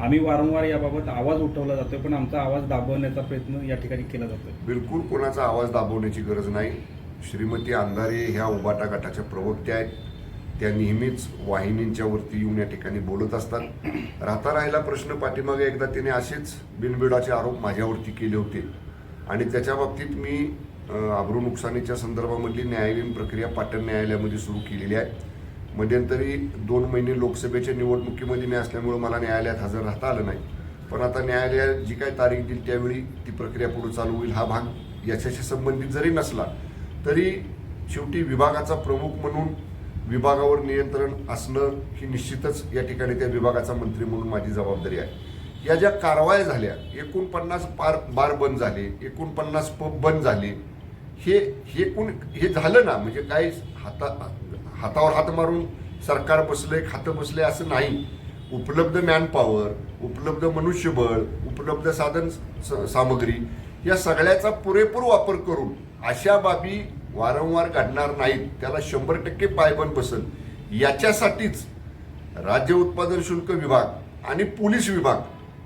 आम्ही वारंवार याबाबत आवाज उठवला जातोय पण आमचा आवाज दाबवण्याचा प्रयत्न या ठिकाणी केला जातोय. बिलकुल कोणाचा आवाज दाबवण्याची गरज नाही. श्रीमती अंधारे ह्या उबाटा गटाच्या प्रवक्त्या आहेत. त्या नेहमीच वाहिनींच्या वरती येऊन या ठिकाणी बोलत असतात. राहता राहिला प्रश्न पाठीमागे एकदा तिने असेच बिनबिडाचे आरोप माझ्यावरती केले होते. आणि त्याच्या बाबतीत मी अब्रू नुकसानीच्या संदर्भामधली न्यायालयीन प्रक्रिया पाटण न्यायालयामध्ये सुरू केलेली आहे. मध्यंतरी दोन महिने लोकसभेच्या निवडणुकीमध्ये मी असल्यामुळं मला न्यायालयात हजर राहता आलं नाही. पण आता न्यायालयात जी काय तारीख देईल त्यावेळी ती प्रक्रिया पुढे चालू होईल हा भाग याच्याशी संबंधित जरी नसला तरी शेवटी विभागाचा प्रमुख म्हणून विभागावर नियंत्रण असणं ही निश्चितच या ठिकाणी त्या विभागाचा मंत्री म्हणून माझी जबाबदारी आहे. या ज्या कारवाया झाल्या एकोणपन्नास पार बार बंद झाले एकोणपन्नास पब बंद झाले हे हे कोण हे झालं ना म्हणजे काय हाता हातावर हात मारून सरकार बसले खातं बसले असं नाही. उपलब्ध मॅनपॉवर उपलब्ध मनुष्यबळ उपलब्ध साधन स- सामग्री या सगळ्याचा पुरेपूर वापर करून अशा बाबी वारंवार घडणार नाहीत. त्याला शंभर टक्के पायबंद बसल. याच्यासाठीच राज्य उत्पादन शुल्क विभाग आणि पोलीस विभाग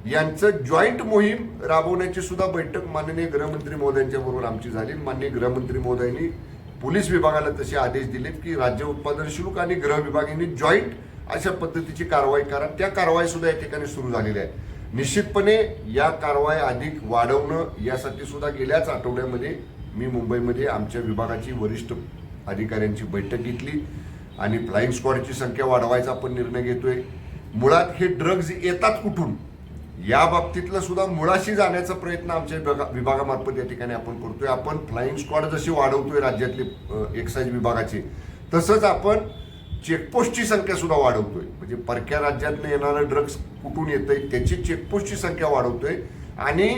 यांचं जॉईंट मोहीम राबवण्याची सुद्धा बैठक माननीय गृहमंत्री महोदयांच्या बरोबर आमची झाली. माननीय गृहमंत्री महोदयांनी पोलीस विभागाला तसे आदेश दिलेत की राज्य उत्पादन शुल्क आणि गृह विभाग यांनी जॉईंट अशा पद्धतीची कारवाई करा. त्या कारवाई सुद्धा या ठिकाणी सुरू झालेल्या आहेत. निश्चितपणे या कारवाई अधिक वाढवणं यासाठी सुद्धा गेल्याच आठवड्यामध्ये मी मुंबईमध्ये आमच्या विभागाची वरिष्ठ अधिकाऱ्यांची बैठक घेतली आणि फ्लाईंग स्क्वॉडची संख्या वाढवायचा आपण निर्णय घेतोय. मुळात हे ड्रग्ज येतात कुठून? या बाबतीतलं सुद्धा मुळाशी जाण्याचा प्रयत्न आमच्या विभागा विभागामार्फत या ठिकाणी आपण करतोय. आपण फ्लाईंग स्क्वॉड जशी वाढवतोय राज्यातले एक्साईज विभागाची तसंच आपण चेकपोस्टची संख्या सुद्धा वाढवतोय. म्हणजे परक्या राज्यातनं येणारं ड्रग्स कुठून येतंय त्याची चेकपोस्टची संख्या वाढवतोय. आणि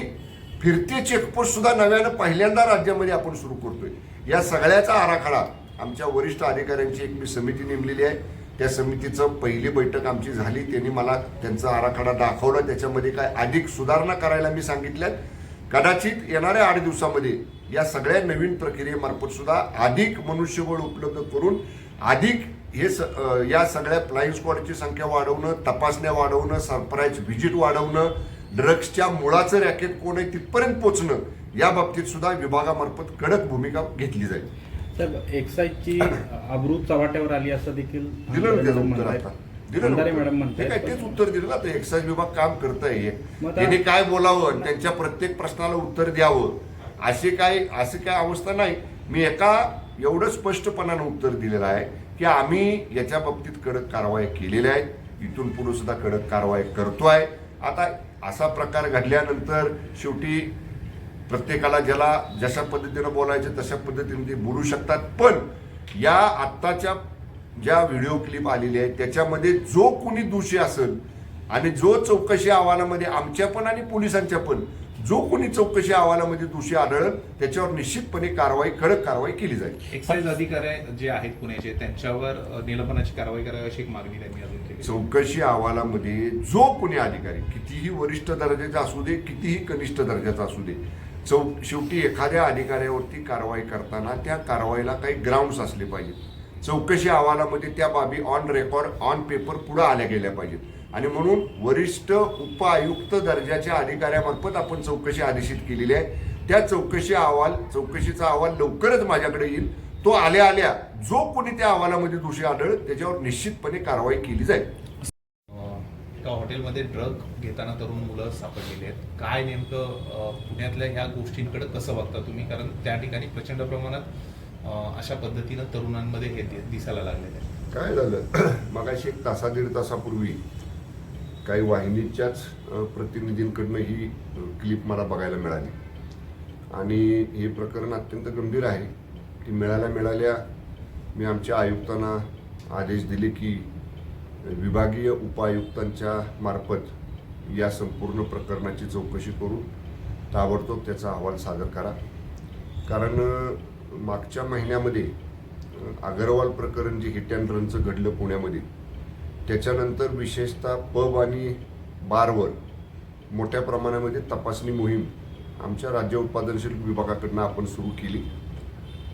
फिरते चेकपोस्ट सुद्धा नव्यानं पहिल्यांदा राज्यामध्ये आपण सुरू करतोय. या सगळ्याचा आराखडा आमच्या वरिष्ठ अधिकाऱ्यांची एक मी समिती नेमलेली आहे. त्या समितीचं पहिली बैठक आमची झाली त्यांनी मला त्यांचा आराखडा दाखवला. त्याच्यामध्ये काय अधिक सुधारणा करायला मी सांगितल्यात. कदाचित येणाऱ्या आठ दिवसामध्ये या सगळ्या नवीन प्रक्रियेमार्फत सुद्धा अधिक मनुष्यबळ उपलब्ध करून अधिक हे स या सगळ्या फ्लाईंग स्क्वॉडची संख्या वाढवणं तपासण्या वाढवणं सरप्राईज व्हिजिट वाढवणं ड्रग्सच्या मुळाचं रॅकेट कोण आहे तिथपर्यंत पोचणं या बाबतीत सुद्धा विभागामार्फत कडक भूमिका घेतली जाईल. साहेब एक्साईजची अब्रू चव्हाट्यावर आली असं देखील दिलं ना त्याचं मॅडम उत्तर म्हणतायत. आता. दिलं अंधारे ना मॅडम उत्तर. ते काय तेच उत्तर दिलं ना एक्साईज विभाग काम करत आहे मग आता- त्यांनी काय बोलावं? त्यांच्या प्रत्येक प्रश्नाला उत्तर द्यावं. असे काय असे काय अवस्था नाही. मी एका एवढं स्पष्टपणानं उत्तर दिलेलं आहे की आम्ही याच्या बाबतीत कडक कारवाई केलेल्या आहेत. इथून पुढे सुद्धा कडक कारवाई करतोय. आता असा प्रकार घडल्यानंतर शेवटी प्रत्येकाला ज्याला जशा पद्धतीनं बोलायचं तशा पद्धतीने ते बोलू शकतात. पण या आत्ताच्या ज्या व्हिडिओ क्लिप आलेली आहे त्याच्यामध्ये जो कोणी दोषी असेल आणि जो चौकशी अहवालामध्ये आमच्या पण आणि पोलिसांच्या पण जो कोणी चौकशी अहवालामध्ये दोषी आढळल त्याच्यावर निश्चितपणे कारवाई कडक कारवाई केली जाईल. एक्साईज अधिकारी जे आहेत पुण्याचे त्यांच्यावर निलंबनाची कारवाई करावी अशी एक मागणी त्यांनी अजून केली. चौकशी अहवालामध्ये जो कोणी अधिकारी कितीही वरिष्ठ दर्जाचा असू दे कितीही कनिष्ठ दर्जाचा असू दे चौ शेवटी एखाद्या अधिकाऱ्यावरती कारवाई करताना त्या कारवाईला काही ग्राउंड्स असले पाहिजेत. चौकशी अहवालामध्ये त्या बाबी ऑन रेकॉर्ड ऑन पेपर पुढं आल्या गेल्या पाहिजेत. आणि म्हणून वरिष्ठ उपआयुक्त दर्जाच्या अधिकाऱ्यामार्फत आपण चौकशी आदेशित केलेली आहे. त्या चौकशी अहवाल चौकशीचा अहवाल लवकरच माझ्याकडे येईल. तो आल्या आल्या जो कोणी त्या अहवालामध्ये दोषी आढळ त्याच्यावर निश्चितपणे कारवाई केली जाईल. एका हॉटेलमध्ये ड्रग घेताना तरुण मुलं सापडलेली आहेत. काय नेमकं पुण्यातल्या ह्या गोष्टींकडे कसं बघता तुम्ही? कारण त्या ठिकाणी प्रचंड प्रमाणात अशा पद्धतीनं तरुणांमध्ये हे दिसायला लागलेलं आहे. काय झालं? मगाशी एक तासा दीड तासापूर्वी काही वाहिनीच्याच प्रतिनिधींकडनं ही क्लिप मला बघायला मिळाली. आणि हे प्रकरण अत्यंत गंभीर आहे. की मिळाल्या मिळाल्या मी आमच्या आयुक्तांना आदेश दिले की विभागीय उपायुक्तांच्या मार्फत या संपूर्ण प्रकरणाची चौकशी करून ताबडतोब त्याचा अहवाल सादर करा. कारण मागच्या महिन्यामध्ये अगरवाल प्रकरण जे हिट अँड रनचं घडलं पुण्यामध्ये त्याच्यानंतर विशेषतः पब आणि बारवर मोठ्या प्रमाणामध्ये तपासणी मोहीम आमच्या राज्य उत्पादनशील विभागाकडनं आपण सुरू केली.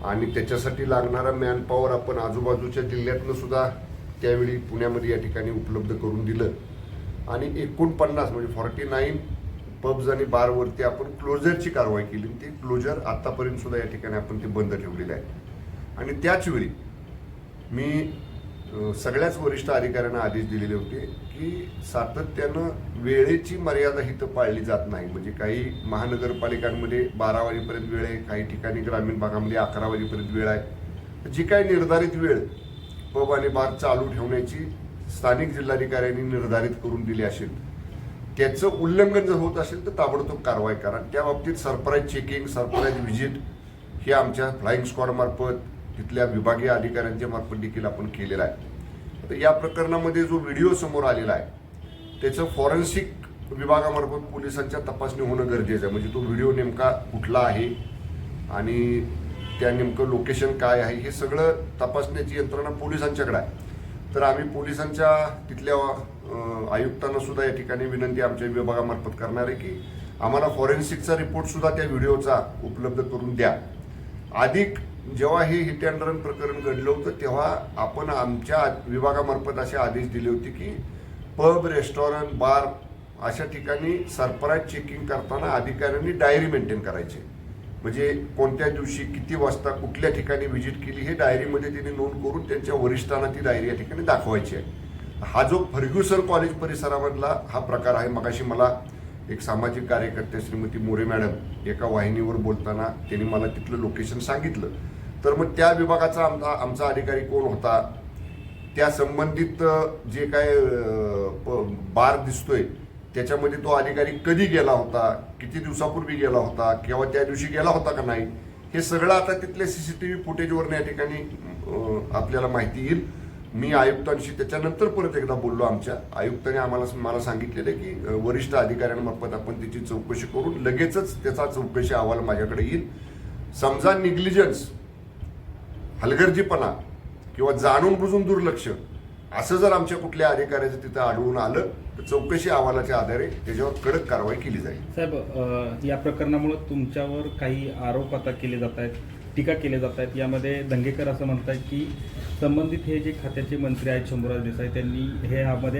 आणि त्याच्यासाठी लागणारा मॅनपॉवर आपण आजूबाजूच्या जिल्ह्यातनं सुद्धा त्यावेळी पुण्यामध्ये या ठिकाणी उपलब्ध करून दिलं. आणि एकोणपन्नास म्हणजे फॉर्टी नाईन पब्ज आणि बारवरती आपण क्लोजरची कारवाई केली. आणि ती क्लोजर आत्तापर्यंतसुद्धा या ठिकाणी आपण ते बंद ठेवलेले आहे. आणि त्याचवेळी मी सगळ्याच वरिष्ठ अधिकाऱ्यांना आदेश दिलेले होते की सातत्यानं वेळेची मर्यादा ही तर पाळली जात नाही. म्हणजे काही महानगरपालिकांमध्ये बारा वाजेपर्यंत वेळ आहे काही ठिकाणी ग्रामीण भागामध्ये अकरा वाजेपर्यंत वेळ आहे. जी काही निर्धारित वेळ पब आणि बार चालू ठेवण्याची स्थानिक जिल्हाधिकाऱ्यांनी निर्धारित करून दिली असेल. त्याचं उल्लंघन जर होत असेल तर ताबडतोब कारवाई करा. त्या बाबतीत सरप्राईज चेकिंग सरप्राईज व्हिजिट हे आमच्या फ्लाईंग स्क्वॉडमार्फत तिथल्या विभागीय अधिकाऱ्यांच्या मार्फत देखील आपण केलेला आहे. तर या प्रकरणामध्ये जो व्हिडिओ समोर आलेला आहे त्याचं फॉरेन्सिक विभागामार्फत पोलिसांच्या तपासणी होणं गरजेचं आहे. म्हणजे तो व्हिडिओ नेमका कुठला आहे आणि त्या नेमकं लोकेशन काय आहे हे सगळं तपासण्याची यंत्रणा पोलिसांच्याकडे आहे. तर आम्ही पोलिसांच्या तिथल्या आयुक्तांना सुद्धा या ठिकाणी विनंती आमच्या विभागामार्फत करणार आहे की आम्हाला फॉरेन्सिकचा रिपोर्ट सुद्धा त्या व्हिडिओचा उपलब्ध करून द्या. अधिक जेव्हा हे हिट अँड रन प्रकरण घडलं होतं तेव्हा आपण आमच्या विभागामार्फत असे आदेश दिले होते की पब रेस्टॉरंट बार अशा ठिकाणी सरप्राईज चेकिंग करताना अधिकाऱ्यांनी डायरी मेंटेन करायची. म्हणजे कोणत्या दिवशी किती वाजता कुठल्या ठिकाणी व्हिजिट केली हे डायरीमध्ये त्यांनी नोंद करून त्यांच्या वरिष्ठांना ती डायरी या ठिकाणी दाखवायची आहे. हा जो फर्ग्युसर कॉलेज परिसरामधला हा प्रकार आहे मगाशी मला एक सामाजिक कार्यकर्ते श्रीमती मोरे मॅडम एका वाहिनीवर बोलताना त्यांनी मला तिथलं लोकेशन सांगितलं. तर मग त्या विभागाचा आमचा आमचा अधिकारी कोण होता? त्या संबंधित जे काय प- बार दिसतोय त्याच्यामध्ये तो अधिकारी कधी गेला होता किती दिवसापूर्वी गेला होता किंवा त्या दिवशी गेला होता का नाही हे सगळं आता तिथल्या सी सी टी व्ही फुटेजवरनं या ठिकाणी आपल्याला माहिती येईल. मी आयुक्तांशी त्याच्यानंतर परत एकदा बोललो आमच्या. आयुक्ताने आम्हाला मला सांगितलेलं आहे की वरिष्ठ अधिकाऱ्यांमार्फत आपण त्याची चौकशी करून लगेचच त्याचा चौकशी अहवाल माझ्याकडे येईल. समजा निग्लिजन्स हलगर्जीपणा किंवा जाणून बुजून दुर्लक्ष असं जर आमच्या कुठल्या अधिकाऱ्याचं तिथं आढळून आलं तर चौकशी अहवालाच्या आधारे त्याच्यावर कडक कारवाई केली जाईल. साहेब या प्रकरणामुळे तुमच्यावर काही आरोप आता केले जात आहेत टीका केल्या जात आहेत. यामध्ये दंगेकर असं म्हणतात की संबंधित हे जे खात्याचे मंत्री आहेत शंभूराज देसाई त्यांनी हे यामध्ये